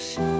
是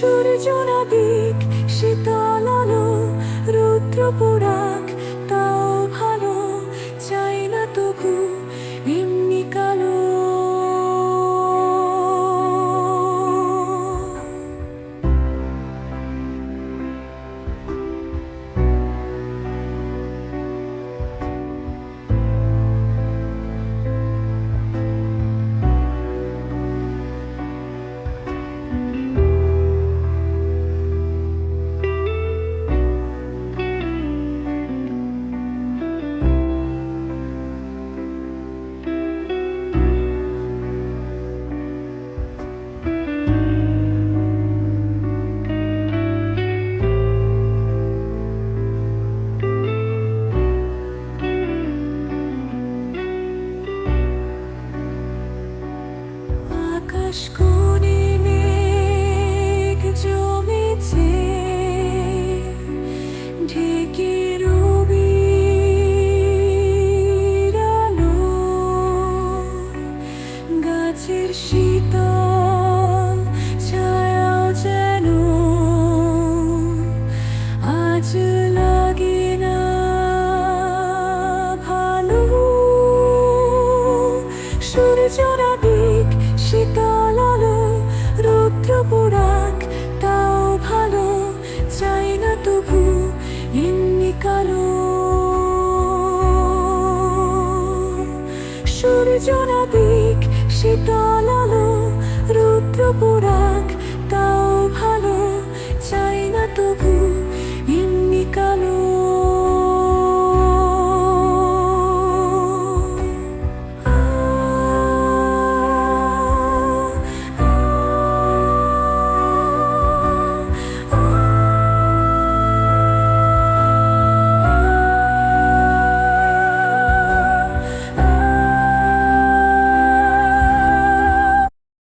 সূর্য দিক শীতল রুদ্রপুরাক aşkım নির্জনা দিক শীতল আলো রুদ্র পোড়াক তাও ভালো চাই না তবু